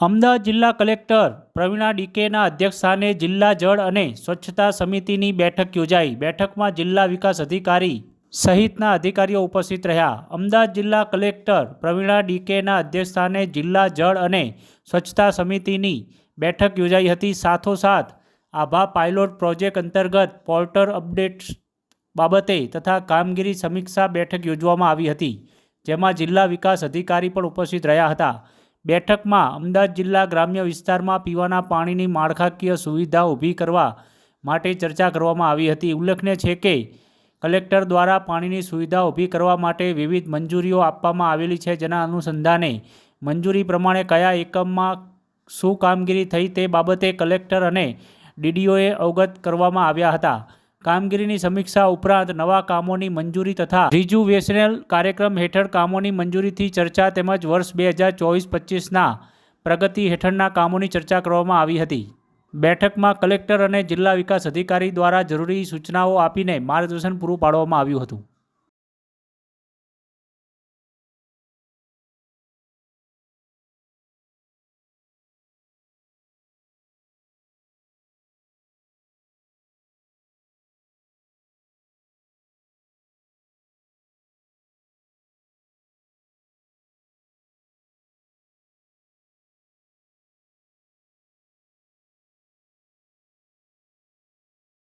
અમદાવાદ જિલ્લા કલેક્ટર પ્રવીણા ડીકેના અધ્યક્ષસ્થાને જિલ્લા જળ અને સ્વચ્છતા સમિતિની બેઠક યોજાઈ. બેઠકમાં જિલ્લા વિકાસ અધિકારી સહિતના અધિકારીઓ ઉપસ્થિત રહ્યા. અમદાવાદ જિલ્લા કલેક્ટર પ્રવીણા ડીકેના અધ્યક્ષસ્થાને જિલ્લા જળ અને સ્વચ્છતા સમિતિની બેઠક યોજાઈ હતી. સાથોસાથ, આભા પાયલોટ પ્રોજેક્ટ અંતર્ગત પોર્ટર અપડેટ્સ બાબતે તથા કામગીરી સમીક્ષા બેઠક યોજવામાં આવી હતી, જેમાં જિલ્લા વિકાસ અધિકારી પણ ઉપસ્થિત રહ્યા હતા. બેઠકમાં અમદાવાદ જિલ્લા ગ્રામ્ય વિસ્તારમાં પીવાના પાણીની માળખાકીય સુવિધા ઊભી કરવા માટે ચર્ચા કરવામાં આવી હતી. ઉલ્લેખનીય છે કે, કલેક્ટર દ્વારા પાણીની સુવિધા ઊભી કરવા માટે વિવિધ મંજૂરીઓ આપવામાં આવેલી છે. જેના અનુસંધાને મંજૂરી પ્રમાણે કયા એકમમાં શું કામગીરી થઈ તે બાબતે કલેક્ટર અને ડીડીઓએ અવગત કરવામાં આવ્યા હતા. કામગીરીની સમીક્ષા ઉપરાંત નવા કામોની મંજૂરી તથા રિજુવેશનલ કાર્યક્રમ હેઠળ કામોની મંજૂરીથી ચર્ચા તેમજ વર્ષ બે હજાર ચોવીસ પચીસના પ્રગતિ હેઠળના કામોની ચર્ચા કરવામાં આવી હતી. બેઠકમાં કલેક્ટર અને જિલ્લા વિકાસ અધિકારી દ્વારા જરૂરી સૂચનાઓ આપીને માર્ગદર્શન પૂરું પાડવામાં આવ્યું હતું.